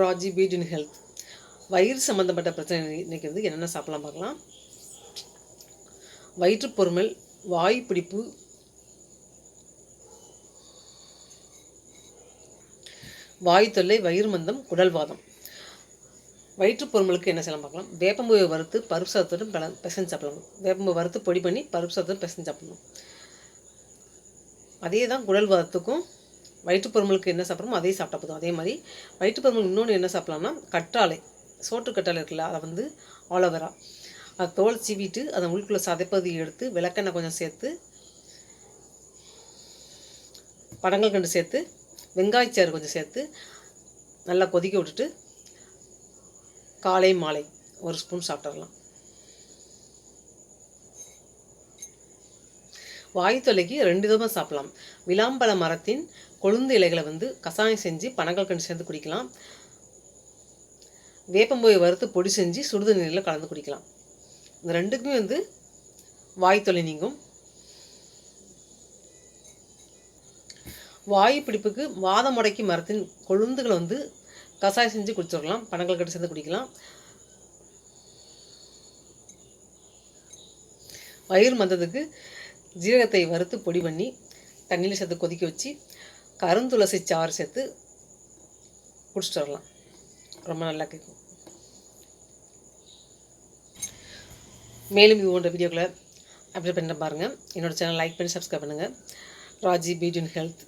Raji beat இன் health. வயிறு சம்மந்தப்பட்ட பிரச்சனை இன்றைக்கி வந்து என்னென்ன சாப்பிடலாம் பார்க்கலாம். வயிற்றுப்பொருமல் வாய் பிடிப்பு வாய் தொல்லை வயிறு மந்தம் குடல்வாதம் வயிற்றுப்பொருமலுக்கு என்ன செய்யலாம் பார்க்கலாம். வேப்பம்பூவை வறுத்து பருப்பு சாதத்துடன் பல பிசைஞ்சு சாப்பிடணும் வேப்பம்பூ வறுத்து பொடி பண்ணி பருப்பு சாதத்துடன் பிசைஞ்சு சாப்பிடணும். அதே தான் குடல்வாதத்துக்கும் வயிற்றுப்பொருமலுக்கு என்ன சாப்பிட்றோமோ அதே சாப்பிட்டா போதும். அதே மாதிரி வயிற்றுப்பொருமல் இன்னொன்று என்ன சாப்பிட்லாம்னா கற்றாழை. சோற்று கற்றாழை இருக்குல்ல அதை வந்து ஆலோவேரா அதை தோல் சீவிட்டு அதை உள்ளுக்குள்ளே சதைப்பதி எடுத்து விளக்கெண்ணெய் கொஞ்சம் சேர்த்து படங்கள் கண்டு சேர்த்து வெங்காயச்சாறு கொஞ்சம் சேர்த்து நல்லா கொதிக்க விட்டுட்டு காலை மாலை ஒரு ஸ்பூன் சாப்பிட்றலாம் வாய் தொலைக்கு ரெண்டு விதமாக சாப்பிடலாம். விளாம்பழ மரத்தின் கொழுந்து இலைகளை வந்து கசாயம் செஞ்சு பனங்கள் கண்டு சேர்ந்து குடிக்கலாம். வேப்பம்போயை வறுத்து பொடி செஞ்சு சுடுத நீரில் கலந்து குடிக்கலாம். இந்த ரெண்டுக்குமே வந்து வாய் தொலை நீங்கும். வாயு பிடிப்புக்கு வாத முடைக்கு மரத்தின் கொழுந்துகளை வந்து கசாயம் செஞ்சு குடிச்சிடலாம். பனங்கள் கட்டு சேர்ந்து குடிக்கலாம். வயிறு மந்தத்துக்கு ஜீரகத்தை வறுத்து பொடி பண்ணி தண்ணியில் சேர்த்து கொதிக்க வச்சு கருந்துளசி சாறு சேர்த்து குடிச்சிட்டு வரலாம். ரொம்ப நல்லா கேட்கும். மேலும் இது போன்ற வீடியோக்களை அப்டேட் பண்ண பாருங்கள் என்னோடய சேனல் லைக் பண்ணி சப்ஸ்கிரைப் பண்ணுங்கள் ராஜி பியூட்டி ஹெல்த்